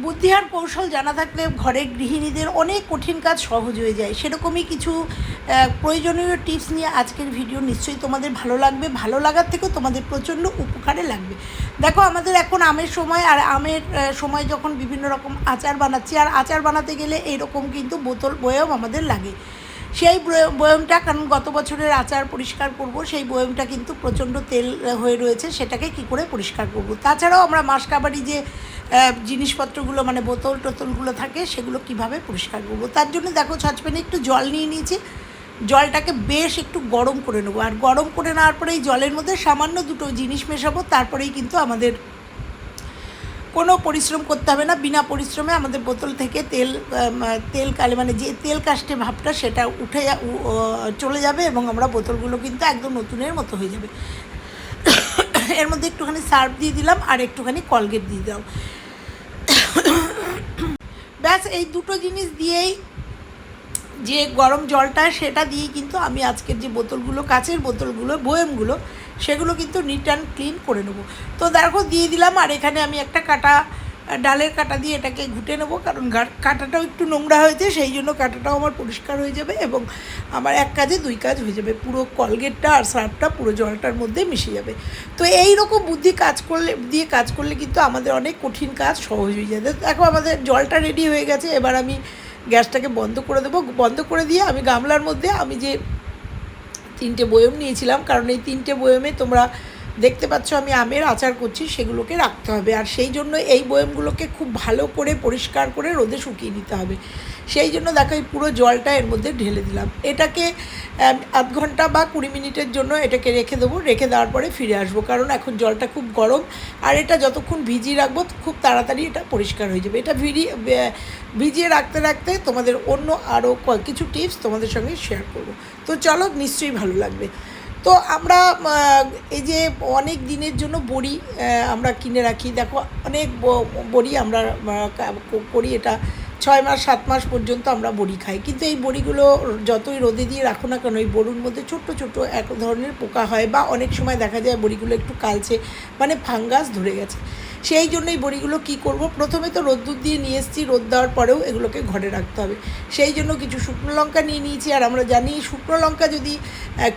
বুদ্ধি আর কৌশল জানা থাকলে ঘরের গৃহিণীদের অনেক কঠিন কাজ সহজ হয়ে যায়। সেরকমই কিছু প্রয়োজনীয় টিপস নিয়ে আজকের ভিডিও নিশ্চয়ই তোমাদের ভালো লাগবে। ভালো লাগার থেকেও তোমাদের প্রচণ্ড উপকারে লাগবে। দেখো, আমাদের এখন আমের সময় আর আমের সময় যখন বিভিন্ন রকম আচার বানাচ্ছি, আর আচার বানাতে গেলে এরকম কিন্তু বোতল বয়েও আমাদের লাগে। সেই বয়- বয়মটা, কারণ গত বছরের আচার পরিষ্কার করব, সেই বয়মটা কিন্তু প্রচণ্ড তেল হয়ে রয়েছে, সেটাকে কি করে পরিষ্কার করব? তাছাড়াও আমরা মাসকাবারি যে জিনিসপত্রগুলো মানে বোতল টোতলগুলো থাকে, সেগুলো কীভাবে পরিষ্কার করব? তার জন্য দেখো ছাঁচপ্যানে একটু জল নিয়ে নিয়েছি। জলটাকে বেশ একটু গরম করে নেব। আর গরম করে নেওয়ার পরে এই জলের মধ্যে সামান্য দুটো জিনিস মেশাবো, তারপরেই কিন্তু আমাদের কোনো পরিশ্রম করতে হবে না। বিনা পরিশ্রমে আমাদের বোতল থেকে তেল তেল কালে মানে যে তেল কাস্টে ভাবটা সেটা উঠে চলে যাবে এবং আমরা বোতলগুলো কিন্তু একদম নতুনের মতো হয়ে যাবে। এর মধ্যে একটুখানি সার্ফ দিয়ে দিলাম আর একটুখানি কলগেট দিয়ে দিলাম। ব্যাস, এই দুটো জিনিস দিয়েই যে গরম জলটা সেটা দিয়েই কিন্তু আমি আজকের যে বোতলগুলো, কাচের বোতলগুলো, বয়েমগুলো সেগুলো কিন্তু নিট অ্যান্ড ক্লিন করে নেব। তো দেখো, দিয়ে দিলাম, আর এখানে আমি একটা কাটা, ডালের কাটা দিয়ে এটাকে ঘুটে নেব, কারণ কাঁটাটাও একটু নোংরা হয়েছে, সেই জন্য কাঁটাটাও আমার পরিষ্কার হয়ে যাবে এবং আমার এক কাজে দুই কাজ হয়ে যাবে। পুরো কলগেটটা আর সার্ফটা, পুরো জলটার মধ্যে মিশে যাবে। তো এই রকম বুদ্ধি কাজ করলে, দিয়ে কাজ করলে কিন্তু আমাদের অনেক কঠিন কাজ সহজ হয়ে যাবে দেখো, আমাদের জলটা রেডি হয়ে গেছে, এবার আমি গ্যাসটাকে বন্ধ করে দেবো। বন্ধ করে দিয়ে আমি গামলার মধ্যে আমি যে তিনটে বয়ম নিয়েছিলাম কারণ এই তিনটে বয়মে তোমরা দেখতে পাচ্ছ আমি আমের আচার করছি, সেগুলোকে রাখতে হবে। আর সেই জন্য এই বয়মগুলোকে খুব ভালো করে পরিষ্কার করে রোদে শুকিয়ে নিতে হবে। সেই জন্য দেখো এই পুরো জলটা এর মধ্যে ঢেলে দিলাম। এটাকে আধ ঘণ্টা বা কুড়ি মিনিটের জন্য এটাকে রেখে দেবো। রেখে দেওয়ার পরে ফিরে আসব। কারণ এখন জলটা খুব গরম। আর এটা যতক্ষণ ভিজিয়ে রাখব, খুব তাড়াতাড়ি এটা পরিষ্কার হয়ে যাবে। এটা ভিড়ি ভিজিয়ে রাখতে রাখতে তোমাদের অন্য আরও কিছু টিপস তোমাদের সঙ্গে শেয়ার করব। তো চলো, নিশ্চয়ই ভালো লাগবে। তো আমরা এই যে অনেক দিনের জন্য বড়ি আমরা কিনে রাখি। দেখো, অনেক বড়ি আমরা করি এটা ছয় মাস, সাত মাস পর্যন্ত আমরা বড়ি খাই। কিন্তু এই বড়িগুলো যতই রোদে দিয়ে রাখো না কেন, এই বড়ির মধ্যে ছোট্ট ছোট এক ধরনের পোকা হয় বা অনেক সময় দেখা যায় বড়িগুলো একটু কালছে মানে ফাঙ্গাস ধরে গেছে। সেই জন্য এই বড়িগুলো কী করব? প্রথমে তো রোদ্দুর দিয়ে নিয়ে এসেছি, রোদ দেওয়ার পরেও এগুলোকে ঘরে রাখতে হবে। সেই জন্য কিছু শুকনো লঙ্কা নিয়ে নিয়েছি, আর আমরা জানি শুকনো লঙ্কা যদি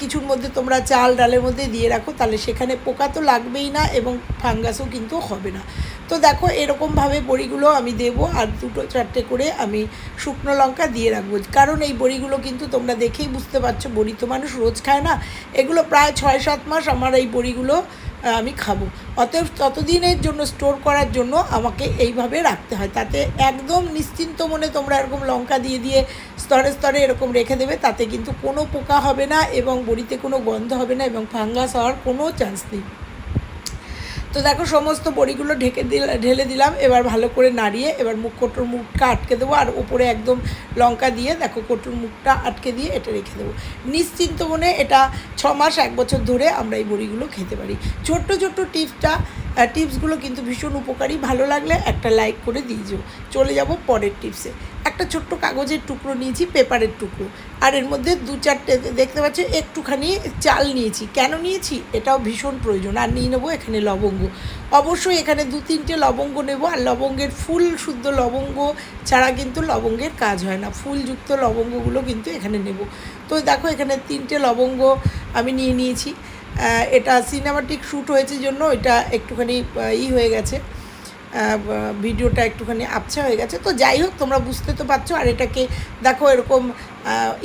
কিছুর মধ্যে তোমরা চাল, ডালের মধ্যে দিয়ে রাখো, তাহলে সেখানে পোকা তো লাগবেই না এবং ফাঙ্গাসও কিন্তু হবে না। তো দেখো, এরকমভাবে বড়িগুলো আমি দেবো, আর দুটো চারটে করে আমি শুকনো লঙ্কা দিয়ে রাখব। কারণ এই বড়িগুলো কিন্তু তোমরা দেখেই বুঝতে পারছ, বড়ি তো মানুষ রোজ খায় না। এগুলো প্রায় ছয় সাত মাস আমার এই বড়িগুলো আমি খাব। অতএব ততদিনের জন্য স্টোর করার জন্য আমাকে এইভাবে রাখতে হয়। তাতে একদম নিশ্চিন্ত মনে তোমরা এরকম লঙ্কা দিয়ে দিয়ে স্তরে স্তরে এরকম রেখে দেবে, তাতে কিন্তু কোনো পোকা হবে না এবং বড়িতে কোনো গন্ধ হবে না এবং ফাঙ্গাস হওয়ার কোনো চান্স নেই। তো দেখো, সমস্ত বড়িগুলো ঢেকে দিল, ঢেলে দিলাম। এবার ভালো করে নাড়িয়ে এবার মুখ, কটুর মুখটা আটকে দেবো। আর ওপরে একদম লঙ্কা দিয়ে দেখো, কটুর মুখটা আটকে দিয়ে এটা রেখে দেবো। নিশ্চিন্ত মনে এটা ছ মাস, এক বছর ধরে আমরা এই বড়িগুলো খেতে পারি। ছোট্ট ছোট্ট টিপসটা টিপসগুলো কিন্তু ভীষণ উপকারী। ভালো লাগলে একটা লাইক করে দিয়ে চলে যাব পরের টিপসে। একটা ছোট্ট কাগজের টুকরো নিয়েছি, পেপারের টুকরো। আর এর মধ্যে দু চারটে দেখতে পাচ্ছ, একটুখানি চাল নিয়েছি। কেন নিয়েছি? এটাও ভীষণ প্রয়োজন। আর নিয়ে নেব এখানে লবঙ্গ। অবশ্যই এখানে দু তিনটে লবঙ্গ নেব। আর লবঙ্গের ফুল, শুদ্ধ লবঙ্গ ছাড়া কিন্তু লবঙ্গের কাজ হয় না। ফুলযুক্ত লবঙ্গগুলো কিন্তু এখানে নেব। তো দেখো, এখানে তিনটে লবঙ্গ আমি নিয়ে নিয়েছি। এটা সিনেমাটিক শ্যুট হয়েছে জন্য এটা একটুখানি ই হয়ে গেছে। ভিডিওটা একটুখানি আবছা হয়ে গেছে। তো যাই হোক, তোমরা বুঝতে তো পারছ, আর এটাকে দেখো এরকম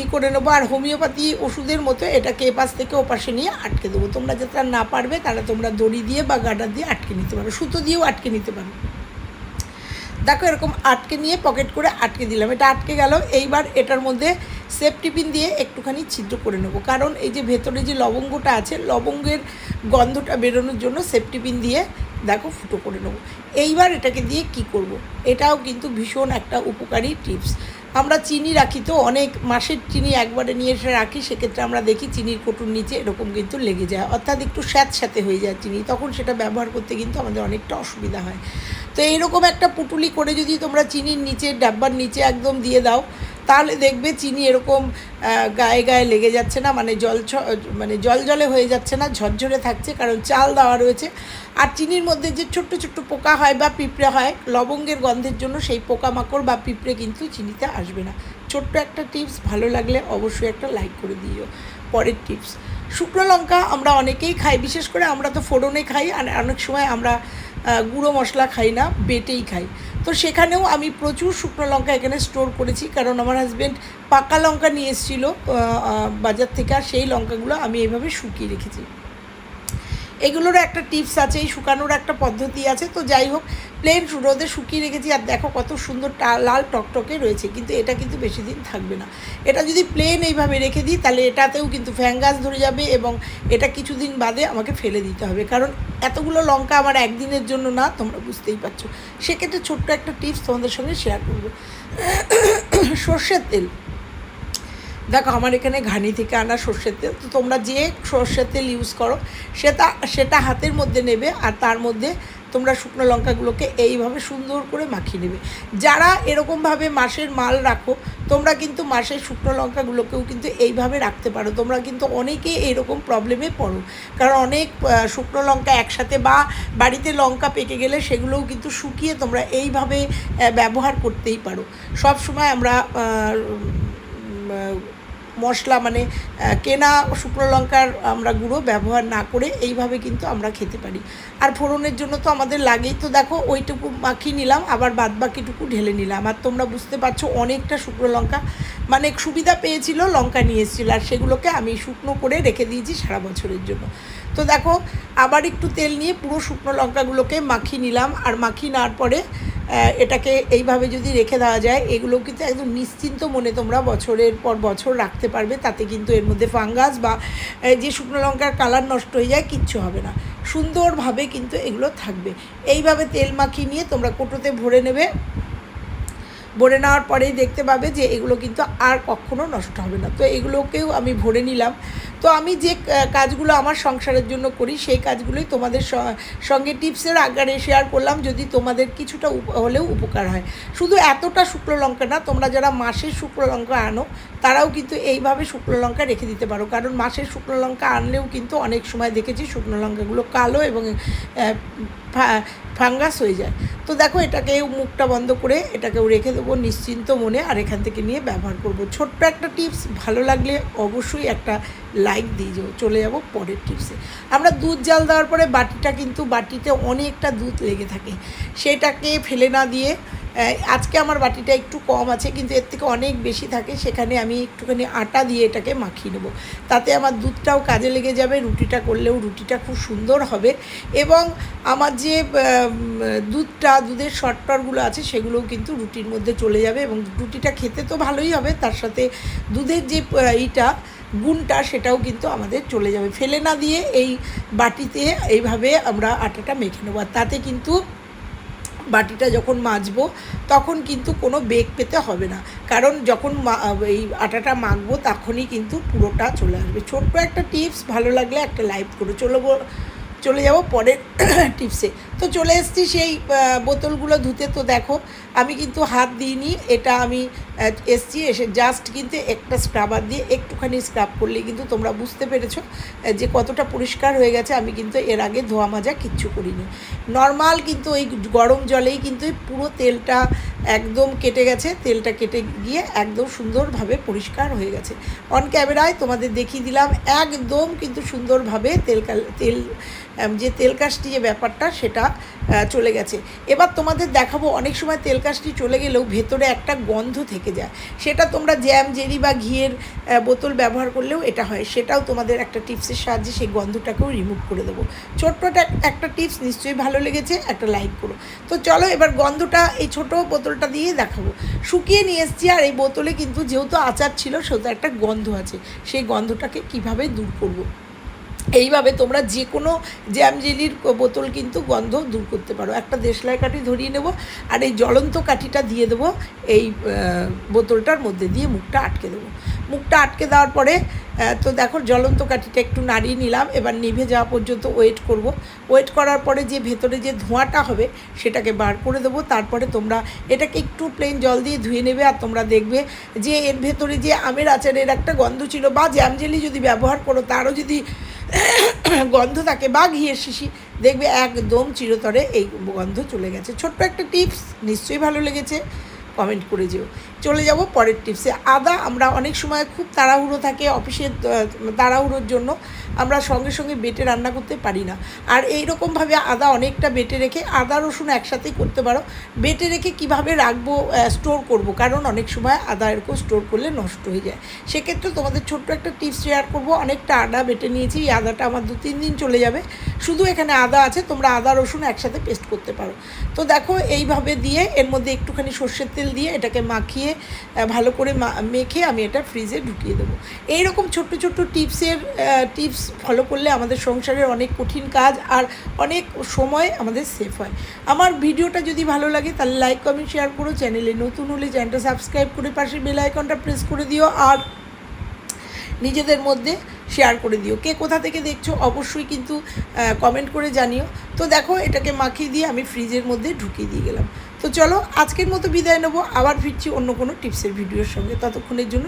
ই করে নেব। আর হোমিওপ্যাথি ওষুধের মতো এটাকে এপাশ থেকে ওপাশে নিয়ে আটকে দেবো। তোমরা যারা না পারবে তারা তোমরা দড়ি দিয়ে বা গাডার দিয়ে আটকে নিতে পারো। সুতো দিয়েও আটকে নিতে পারো। দেখো এরকম আটকে নিয়ে পকেট করে আটকে দিলাম। এটা আটকে গেল। এইবার এটার মধ্যে সেফটি পিন দিয়ে একটুখানি ছিদ্র করে নেব। কারণ এই যে ভেতরে যে লবঙ্গটা আছে, লবঙ্গের গন্ধটা বেরোনোর জন্য সেফটি পিন দিয়ে দেখো ফুটো করে নেব। এইবার এটাকে দিয়ে কি করব। এটাও কিন্তু ভীষণ একটা উপকারী টিপস। আমরা চিনি রাখি তো, অনেক মাসের চিনি একবারে নিয়ে এসে রাখি, সেক্ষেত্রে আমরা দেখি চিনির কোটুর নিচে এরকম কিন্তু লেগে যায়। অর্থাৎ একটু স্যাঁত স্যাঁতে হয়ে যায় চিনি, তখন সেটা ব্যবহার করতে কিন্তু আমাদের অনেকটা অসুবিধা হয়। তো এইরকম একটা পুটুলি করে যদি তোমরা চিনির নিচে, ডাব্বার নিচে একদম দিয়ে দাও তাহলে দেখবে চিনি এরকম গায়ে গায়ে লেগে যাচ্ছে না মানে জল মানে জল জলে হয়ে যাচ্ছে না, ঝরঝরে থাকছে, কারণ চাল দেওয়া রয়েছে। আর চিনির মধ্যে যে ছোট্ট ছোট্ট পোকা হয় বা পিঁপড়ে হয়, লবঙ্গের গন্ধের জন্য সেই পোকামাকড় বা পিঁপড়ে কিন্তু চিনিতে আসবে না। ছোট্ট একটা টিপস, ভালো লাগলে অবশ্যই একটা লাইক করে দিও। পরের টিপস, শুকনো লঙ্কা আমরা অনেকেই খাই, বিশেষ করে আমরা তো ফোড়নে খাই, আর অনেক সময় আমরা গুঁড়ো মশলা খাই না, বেটেই খাই। তো সেখানেও আমি প্রচুর শুকনো লঙ্কা এখানে স্টোর করেছি, কারণ আমার হাজব্যান্ড পাকা লঙ্কা নিয়ে এসেছিল বাজার থেকে, আর সেই লঙ্কাগুলো আমি এইভাবে শুকিয়ে রেখেছি। এগুলোর একটা টিপস আছে, এই শুকানোর একটা পদ্ধতি আছে। তো যাই হোক প্লেন রোদে শুকিয়ে রেখেছি আর দেখো কত সুন্দর লাল টকটকে রয়েছে, কিন্তু এটা কিন্তু বেশি দিন থাকবে না। এটা যদি প্লেন এইভাবে রেখে দিই, তাহলে এটাতেও কিন্তু ফ্যাঙ্গাস ধরে যাবে এবং এটা কিছুদিন বাদে আমাকে ফেলে দিতে হবে। কারণ এতগুলো লঙ্কা আমার একদিনের জন্য না, তোমরা বুঝতেই পারছ। সেক্ষেত্রে ছোট্ট একটা টিপস তোমাদের সঙ্গে শেয়ার করব। সর্ষের তেল। দেখো, আমার এখানে ঘানি থেকে আনা সর্ষের তেল। তো তোমরা যে সর্ষের তেল ইউজ করো, সেটা সেটা হাতের মধ্যে নেবে আর তার মধ্যে তোমরা শুকনো লঙ্কাগুলোকে এইভাবে সুন্দর করে মাখিয়ে নেবে। যারা এরকমভাবে মাসের মাল রাখো, তোমরা কিন্তু মাসের শুকনো লঙ্কাগুলোকেও কিন্তু এইভাবে রাখতে পারো। তোমরা কিন্তু অনেকে এরকম প্রবলেমে পড়ো। কারণ অনেক শুকনো লঙ্কা একসাথে বা বাড়িতে লঙ্কা পেকে গেলে সেগুলোও কিন্তু শুকিয়ে তোমরা এইভাবে ব্যবহার করতেই পারো। সব সময় আমরা মশলা মানে কেনা শুকনো লঙ্কার আমরা গুঁড়ো ব্যবহার না করে এইভাবে কিন্তু আমরা খেতে পারি। আর ফোড়নের জন্য তো আমাদের লাগেই তো দেখো, ওইটুকু মাখিয়ে নিলাম, আবার বাদ বাকিটুকু ঢেলে নিলাম। আর তোমরা বুঝতে পারছ অনেকটা শুকনো লঙ্কা মানে সুবিধা পেয়েছিল, লঙ্কা নিয়ে এসেছিল। আর সেগুলোকে আমি শুকনো করে রেখে দিয়েছি সারা বছরের জন্য। তো দেখো, আবার একটু তেল নিয়ে পুরো শুকনো লঙ্কাগুলোকে মাখিয়ে নিলাম। আর মাখিয়ে নেওয়ার পরে এটাকে এইভাবে যদি রেখে দেওয়া যায় এগুলো কিন্তু একদম নিশ্চিন্ত মনে তোমরা বছরের পর বছর রাখতে পারবে। তাতে কিন্তু এর মধ্যে ফাঙ্গাস বা যে শুকনো লঙ্কার কালার নষ্ট হয়ে যায়, কিচ্ছু হবে না। সুন্দরভাবে কিন্তু এগুলো থাকবে। এইভাবে তেল মাখিয়ে নিয়ে তোমরা কোটোতে ভরে নেবে। ভরে নেওয়ার পরেই দেখতে পাবে যে এগুলো কিন্তু আর কখনো নষ্ট হবে না। তো এগুলোকেও আমি ভরে নিলাম। তো আমি যে কাজগুলো আমার সংসারের জন্য করি, সেই কাজগুলোই তোমাদের সঙ্গে টিপসের আকারে শেয়ার করলাম, যদি তোমাদের কিছুটা হলেও উপকার হয়। শুধু এতটা শুকনো লঙ্কা না, তোমরা যারা মাসের শুকনো লঙ্কা আনো, তারাও কিন্তু এইভাবে শুকনো লঙ্কা রেখে দিতে পারো। কারণ মাসের শুকনো লঙ্কা আনলেও কিন্তু অনেক সময় দেখেছি শুকনো লঙ্কাগুলো কালো এবং ফাঙ্গাস হয়ে যায়। তো দেখো এটাকে মুখটা বন্ধ করে এটাকেও রেখে দেবো নিশ্চিন্ত মনে আর এখান থেকে নিয়ে ব্যবহার করব। ছোট্ট একটা টিপস, ভালো লাগলে অবশ্যই একটা লাইক দিয়ে যাব চলে যাব পরের টিপসে। আমরা দুধ জাল দেওয়ার পরে বাটিটা কিন্তু বাটিতে অনেকটা দুধ লেগে থাকে। সেটাকে ফেলে না দিয়ে আজকে আমার বাটিটা একটু কম আছে, কিন্তু এর থেকে অনেক বেশি থাকে, সেখানে আমি একটুখানি আটা দিয়ে এটাকে মাখিয়ে নেব। তাতে আমার দুধটাও কাজে লেগে যাবে, রুটিটা করলেও রুটিটা খুব সুন্দর হবে। এবং আমার যে দুধটা, দুধের শর্টটরগুলো আছে, সেগুলোও কিন্তু রুটির মধ্যে চলে যাবে এবং রুটিটা খেতে তো ভালোই হবে, তার সাথে দুধের যে ইটা, গুণটা সেটাও কিন্তু আমাদের চলে যাবে। ফেলে না দিয়ে এই বাটিতে এইভাবে আমরা আটাটা মেখে নেব। আর তাতে কিন্তু বাটিটা যখন মাজবো, তখন কিন্তু কোনো বেগ পেতে হবে না। কারণ যখন এই আটাটা মাখবো, তখনই কিন্তু পুরোটা চলে আসবে। ছোট্ট একটা টিপস, ভালো লাগলে একটা লাইভ করে চলো বো- চলে যাব পরের টিপসে তো চলে এসেছি সেই বোতলগুলো ধুতে। তো দেখো, আমি কিন্তু হাত দিইনি, এটা আমি এসছি, এসে জাস্ট কিন্তু একটা স্ক্রাবার দিয়ে একটুখানি স্ক্রাব করলে কিন্তু তোমরা বুঝতে পেরেছ যে কতটা পরিষ্কার হয়ে গেছে। আমি কিন্তু এর আগে ধোয়া মাজা কিচ্ছু করিনি। নর্মাল কিন্তু ওই গরম জলেই কিন্তু পুরো তেলটা একদম কেটে গেছে, তেলটা কেটে গিয়ে একদম সুন্দরভাবে পরিষ্কার হয়ে গেছে। অন ক্যামেরায় তোমাদের দেখিয়ে দিলাম, একদম কিন্তু সুন্দরভাবে তেল তেল যে তেল কাশটি যে ব্যাপারটা সেটা চলে গেছে। এবার তোমাদের দেখাবো, অনেক সময় তেল কাশটি চলে গেলেও ভেতরে একটা গন্ধ থেকে যায়। সেটা তোমরা জ্যাম জেরি বা ঘিয়ের বোতল ব্যবহার করলেও এটা হয়। সেটাও তোমাদের একটা টিপসের সাহায্যে সেই গন্ধটাকেও রিমুভ করে দেবো। ছোট্ট একটা- টিপস নিশ্চয়ই ভালো লেগেছে, একটা লাইক করো। তো চলো এবার গন্ধটা, এই ছোটো ছোট বোতলটা দিয়ে দেখাবো। শুকিয়ে নিয়ে এসছি আর এই বোতলে কিন্তু যেহেতু আচার ছিল, সেহেতু একটা গন্ধ আছে। সেই গন্ধটাকে কীভাবে দূর করব? এইভাবে তোমরা যে কোনো জ্যাম জেলির বোতল কিন্তু গন্ধ দূর করতে পারো। একটা দেশলাই কাঠি ধরিয়ে নেব আর এই জ্বলন্ত কাঠিটা দিয়ে দেবো। এই বোতলটার মধ্যে দিয়ে মুখটা আটকে দেবো। মুখটা আটকে দেওয়ার পরে তো দেখো, জ্বলন্ত কাঠিটা একটু নাড়িয়ে নিলাম। এবার নিভে যাওয়া পর্যন্ত ওয়েট করব। ওয়েট করার পরে যে ভেতরে যে ধোঁয়াটা হবে, সেটাকে বার করে দেবো। তারপরে তোমরা এটাকে একটু প্লেন জল দিয়ে ধুয়ে নেবে আর তোমরা দেখবে যে এর ভেতরে যে আমের আচারের একটা গন্ধ ছিল বা জ্যাম জেলি যদি ব্যবহার করো, তারও যদি গন্ধ থাকে বা ঘিয়ের শিশি, দেখবে একদম চিরতরে এই গন্ধ চলে গেছে। ছোট্ট একটা টিপস নিশ্চয়ই ভালো লেগেছে। কমেন্ট করে যেও। চলে যাব পরের টিপসে। আদা আমরা অনেক সময় খুব তাড়াহুড়ো থাকে অফিসের তাড়াহুড়োর জন্য। আমরা সঙ্গে সঙ্গে বেটে রান্না করতে পারি না। আর এই রকমভাবে আদা অনেকটা বেটে রেখে, আদা রসুন একসাথেই করতে পারো। বেটে রেখে কীভাবে রাখব স্টোর করব? কারণ অনেক সময় আদা এরকম স্টোর করলে নষ্ট হয়ে যায়। সেক্ষেত্রে তোমাদের ছোট্ট একটা টিপস শেয়ার করব। অনেকটা আদা বেটে নিয়েছি, এই আদাটা আমার দু, তিন দিন চলে যাবে। শুধু এখানে আদা আছে, তোমরা আদা, রসুন একসাথে পেস্ট করতে পারো। তো দেখো, এইভাবে দিয়ে এর মধ্যে একটুখানি সর্ষের তেল দিয়ে এটাকে মাখিয়ে আহ, ভালো করে মেখে আমি এটা ফ্রিজে ঢুকিয়ে দেবো। এইরকম ছোট্ট ছোট্ট টিপসের টিপস ফলো করলে আমাদের সংসারের অনেক কঠিন কাজ আর অনেক সময় আমাদের সেফ হয়। আমার ভিডিওটা যদি ভালো লাগে তাহলে লাইক কমেন্ট শেয়ার করো। চ্যানেলে নতুন হলে চ্যানেলটা সাবস্ক্রাইব করে পাশে বেল আইকনটা প্রেস করে দিও আর নিজেদের মধ্যে শেয়ার করে দিও। কে কোথা থেকে দেখছ অবশ্যই কিন্তু কমেন্ট করে জানিও। তো দেখো এটাকে মাখিয়ে দিয়ে আমি ফ্রিজের মধ্যে ঢুকিয়ে দিয়ে গেলাম। তো চলো আজকের মতো বিদায় নেব। আবার ফিরছি অন্য কোনো টিপসের ভিডিওর সঙ্গে। ততক্ষণের জন্য